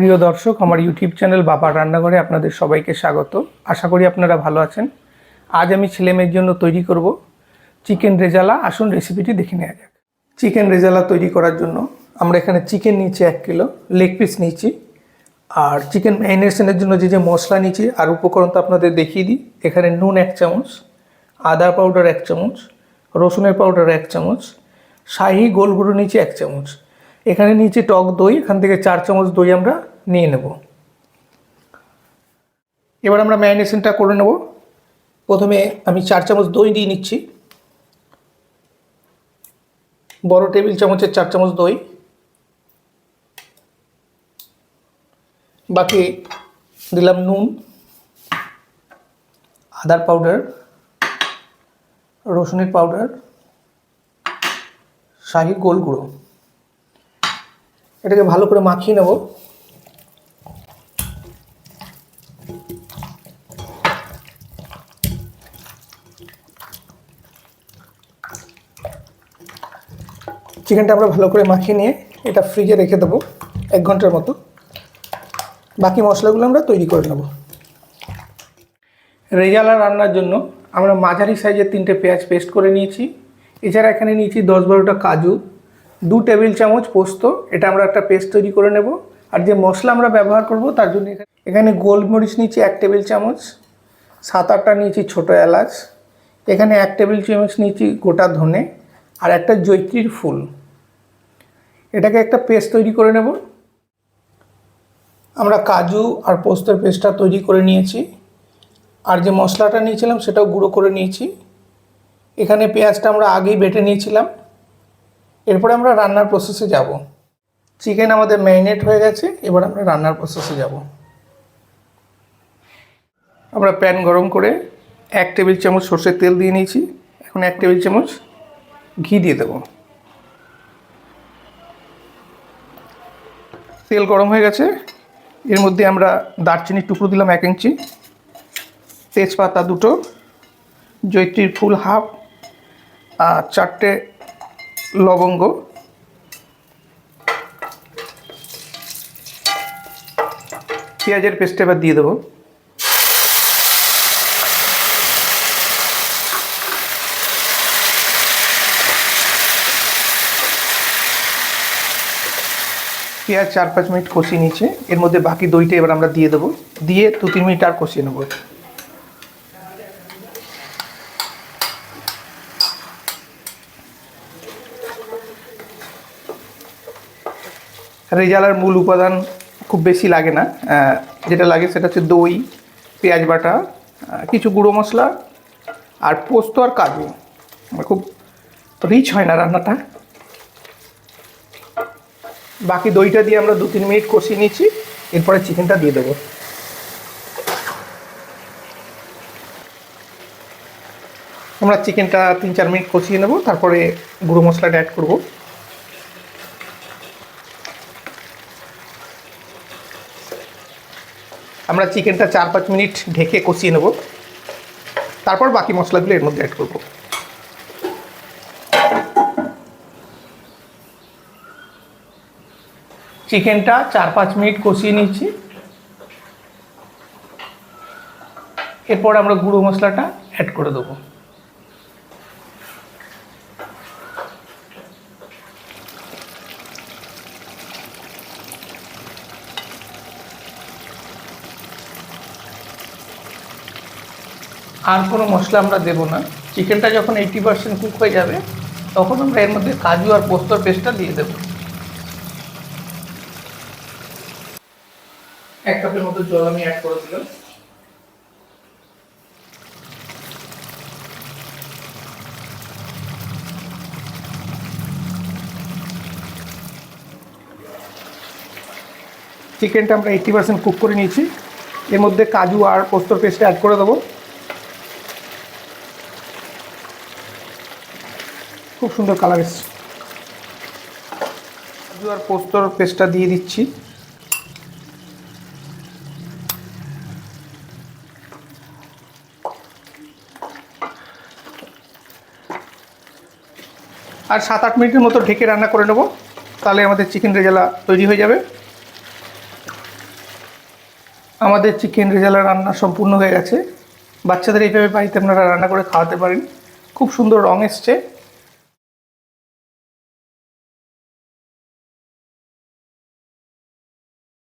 প্রিয় দর্শক, আমার ইউটিউব চ্যানেল বাবার রান্নাঘরে আপনাদের সবাইকে স্বাগত। আশা করি আপনারা ভালো আছেন। আজ আমি ছেলেমেয়ের জন্য তৈরি করব চিকেন রেজালা। আসুন রেসিপিটি দেখে নেওয়া যাক। চিকেন রেজালা তৈরি করার জন্য আমরা এখানে চিকেন নিয়েছি এক কিলো লেগ পিস নিয়েছি। আর চিকেন ম্যারিনেশনের জন্য যে যে মশলা নিয়েছি, আর উপকরণ তো আপনাদের দেখিয়ে দিই। এখানে নুন এক চামচ, আদা পাউডার এক চামচ, রসুনের পাউডার এক চামচ, শাহি গোল গুঁড়ো নিয়েছি এক চামচ। এখানে নিয়েছি টক দই, এখান থেকে চার চামচ দই আমরা নিয়ে নেব। এবার আমরা ম্যারিনেশনটা করে নেব। প্রথমে আমি চার চামচ দই দিয়ে নিচ্ছি। বড় টেবিল চামচের চার চামচ দই। বাকি দিলাম নুন, আদার পাউডার, রসুনের পাউডার, শাহি গোল গুঁড়ো। এটাকে ভালো করে মাখিয়ে নেব। চিকেনটা আমরা ভালো করে মাখিয়ে নিয়ে এটা ফ্রিজে রেখে দেবো এক ঘণ্টার মতো। বাকি মশলাগুলো আমরা তৈরি করে নেব। রেজালা রান্নার জন্য আমরা মাঝারি সাইজের তিনটে পেঁয়াজ পেস্ট করে নিয়েছি। এছাড়া এখানে নিয়েছি দশ বারোটা কাজু। দু টেবিল চামচ পোস্ত, এটা আমরা একটা পেস্ট তৈরি করে নেব। আর যে মশলা আমরা ব্যবহার করব তার জন্য এখানে- এখানে গোলমরিচ নিয়েছি এক টেবিল চামচ, সাত আটটা নিয়েছি ছোটো এলাচ, এখানে এক টেবিল চামচ নিয়েছি গোটা ধনে, আর একটা জৈত্রীর ফুল। এটাকে একটা পেস্ট তৈরি করে নেব। আমরা কাজু আর পোস্তর পেস্টটা তৈরি করে নিয়েছি। আর যে মশলাটা নিয়েছিলাম সেটাও গুঁড়ো করে নিয়েছি। এখানে পেঁয়াজটা আমরা আগেই বেটে নিয়েছিলাম। এরপরে আমরা রান্নার প্রসেসে যাব। চিকেন আমাদের ম্যারিনেট হয়ে গেছে, এবার আমরা রান্নার প্রসেসে যাব। আমরা প্যান গরম করে এক টেবিল চামচ সর্ষের তেল দিয়ে নিয়েছি। এখন এক টেবিল চামচ ঘি দিয়ে দেবো। তেল গরম হয়ে গেছে। এর মধ্যে আমরা দারচিনির টুকরো দিলাম এক ইঞ্চি। তেজপাতা দুটো জৈত্রীর ফুল হাফ, আর চারটে লবঙ্গ। পেঁয়াজের পেস্ট এবার দিয়ে দেবো। পেঁয়াজ চার পাঁচ মিনিট কষিয়ে নিয়েছে। এর মধ্যে বাকি দইটা এবার আমরা দিয়ে দেবো। দিয়ে দু তিন মিনিট আর কষিয়ে নেব। রেজালার মূল উপাদান খুব বেশি লাগে না যেটা লাগে সেটা হচ্ছে দই, পেঁয়াজ বাটা কিছু গুঁড়ো মশলা আর পোস্ত আর কাজু। খুব রিচ হয় না রান্নাটা। বাকি দইটা দিয়ে আমরা দু তিন মিনিট কষিয়ে নিচ্ছি, এরপরে চিকেনটা দিয়ে দেবো। আমরা চিকেনটা তিন চার মিনিট কষিয়ে নেব, তারপরে গুঁড়ো মশলাটা অ্যাড করব। আমরা চিকেনটা চার পাঁচ মিনিট ঢেকে কষিয়ে নেব। তারপর বাকি মশলাগুলো এর মধ্যে অ্যাড করব। চিকেনটা চার পাঁচ মিনিট কষিয়ে নিচ্ছি এরপর আমরা গুঁড়ো মশলাটা অ্যাড করে দেবো। আর কোনো মশলা আমরা দেবো না। চিকেনটা যখন এইটি পার্সেন্ট কুক হয়ে যাবে, তখন আমরা এর মধ্যে কাজু আর পোস্তর পেস্টটা দিয়ে দেবো। এক কাপের মতো জল আমি অ্যাড করে দিলাম। চিকেনটা আমরা এইটি পার্সেন্ট কুক করে নিয়েছি। এর মধ্যে কাজু আর পোস্তর পেস্ট অ্যাড করে দেবো। খুব সুন্দর কালার এসছে। কাজু আর পোস্তর পেস্টটা দিয়ে দিচ্ছি। আর সাত আট মিনিটের মতো ঢেকে রান্না করে নেব। তাহলে আমাদের চিকেন রেজালা তৈরি হয়ে যাবে। আমাদের চিকেন রেজালা রান্না সম্পূর্ণ হয়ে গেছে। বাচ্চাদের এইভাবে বাড়িতে আপনারা রান্না করে খাওয়াতে পারেন। খুব সুন্দর রং এসছে।